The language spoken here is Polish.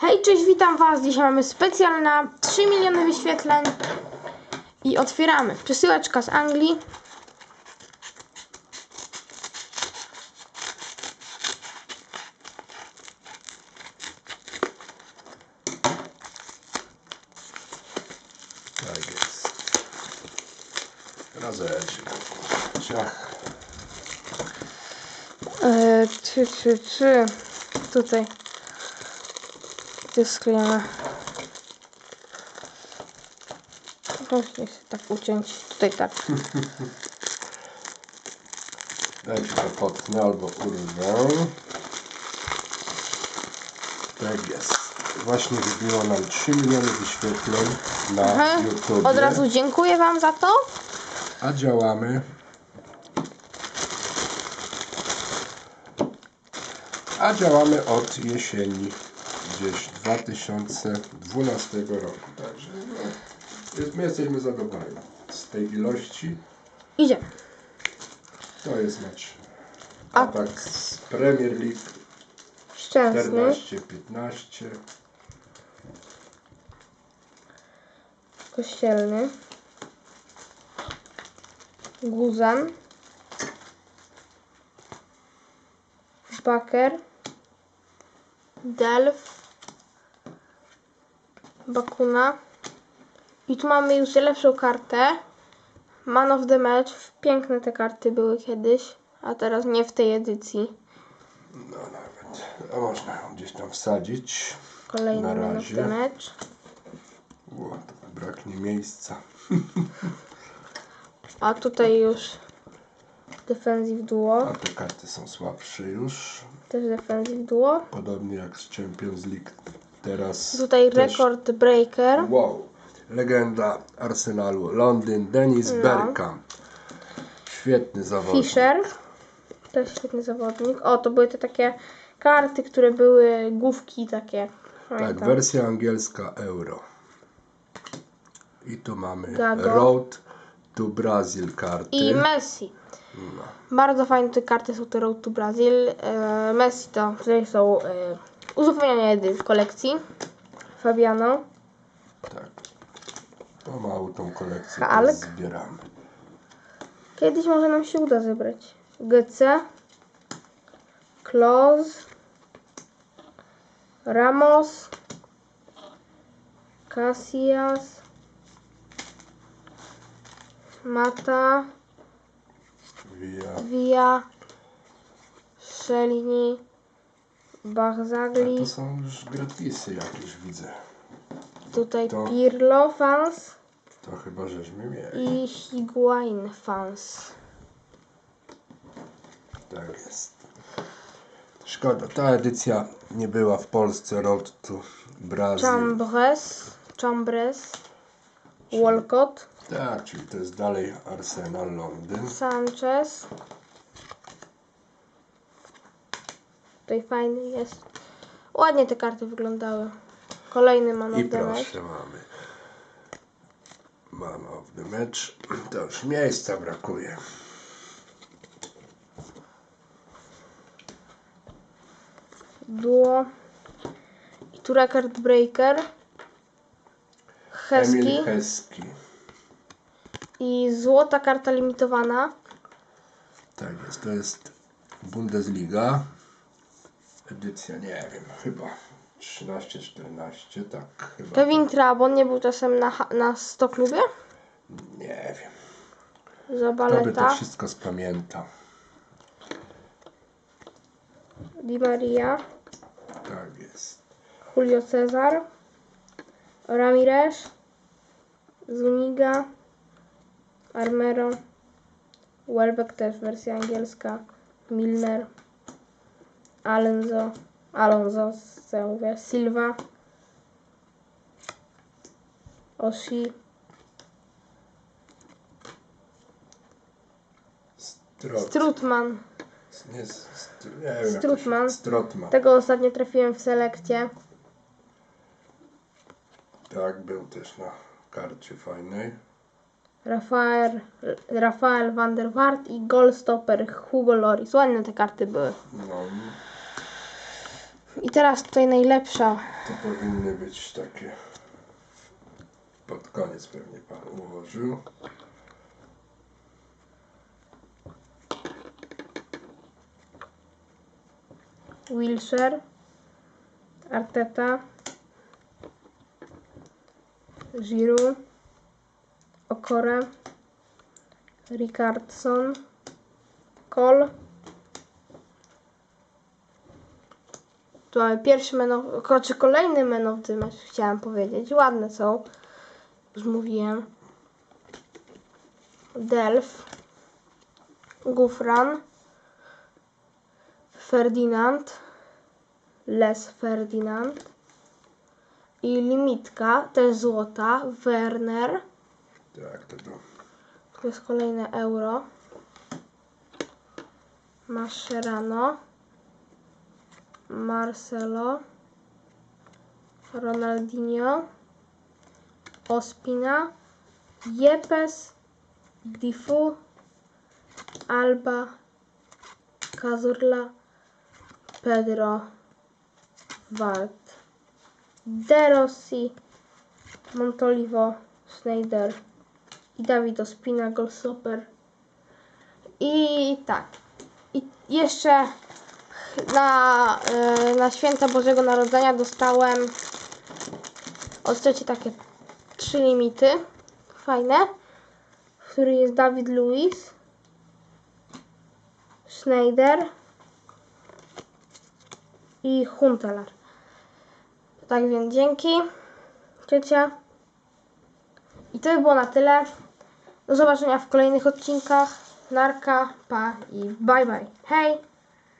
Hej, cześć, witam Was. Dzisiaj mamy specjal na 3 miliony wyświetleń i otwieramy. Przesyłeczka z Anglii. Tak jest. Razeczek. Ciach. Eee, trzy, trzy, trzy. Tutaj. Jest sklejone. Właśnie się tak uciąć. Tutaj tak. Dajcie to potnę albo urwę. Tak jest. Właśnie wbiło nam 3 miliony wyświetleń na Aha. YouTube. Od razu dziękuję Wam za to. A działamy. A działamy od jesieni gdzieś 2012 roku. Także no, my jesteśmy zadowoleni z tej ilości. Idziemy. To jest mecz. A- Atak z Premier League Szczęsny. 14-15. Kościelny. Guzan. Baker. Delf. Bakuna. I tu mamy już lepszą kartę. Man of the match. Piękne te karty były kiedyś, a teraz nie w tej edycji. No nawet. A można ją gdzieś tam wsadzić. Kolejny Na man of razie. the match. O, to braknie miejsca. A tutaj już defensive duo. A te karty są słabsze już. Też defensive duo. Podobnie jak z Champions League. Teraz Tutaj też- rekord breaker. Wow. Legenda Arsenalu. Londyn. Denis No. Bergkamp. Świetny zawodnik. Fischer. Też świetny zawodnik. O, to były te takie karty, które były główki takie. Tak, Pamiętam. wersja angielska euro. I tu mamy Gago. Road to Brazil karty. I Messi. No. Bardzo fajne te karty są te Road to Brazil. E, Messi to tutaj są e, uzupełnione jedy kolekcji. Fabiano. Tak. Pomału tą kolekcję też zbieramy. Kiedyś może nam się uda zebrać. GC. Klose. Ramos. Casillas. Mata. Via. Via. Szelini. Barzagli. to są już gratisy jakieś widzę. Tutaj to- Pirlo fans. To chyba żeśmy mieli. I Higuain fans. Tak jest. Szkoda, ta edycja nie była w Polsce Road to Brazil. Chambres. Chambres. Walcott. Tak, czyli to jest dalej Arsenal Londyn. Sanchez. Tutaj fajny jest. Ładnie te karty wyglądały. Kolejny man I of the match. proszę mamy. Man of the match. To już miejsca brakuje. Duo. I tu record breaker. Husky. Emil Heski. I złota karta limitowana. Tak jest, to jest Bundesliga. Edycja, nie wiem, chyba 13-14, tak chyba. Kevin Trabon nie był czasem na, na 100 klubie? Nie wiem. Kto by to Zabaleta. wszystko spamięta. Di Maria. Tak jest. Julio Cezar, Ramirez, Zuniga, Armero, Welbeck też wersja angielska, Milner, Alonso, Alonso, co ja mówię, Silva, Oshi, Strot. Strutman. Nie, str, nie wiem, jak Strutman. Strotman. Tego ostatnio trafiłem w selekcie. Tak, był też na karcie fajnej. Rafael, Rafael van der Waart i goalstopper Hugo Loris. Ładne te karty były. No. I teraz tutaj najlepsza. To powinny być takie. Pod koniec pewnie pan ułożył. Wilshere, Arteta, Giroud, Okora, Richardson, Cole. Tu mamy pierwszy men of, czy kolejny men of the match, chciałam powiedzieć. Ładne są. Już mówiłem. Delf, Gufran, Ferdinand, Les Ferdinand i limitka, też złota, Werner, Tak, to do. to jest kolejne euro, Mascherano, Marcelo, Ronaldinho, Ospina, Yepes, Difu, Alba, Cazurla, Pedro, Walt, De Rossi, Montolivo, Schneider i Dawid Ospina, Golsoper. I tak. I jeszcze na, e, na święta Bożego Narodzenia dostałem od cioci takie trzy limity. Fajne. W których jest Dawid Luiz, Schneider i Huntelar. Tak więc dzięki, ciocia. I to by było na tyle. Do zobaczenia w kolejnych odcinkach. Narka, pa i bye bye. Hej!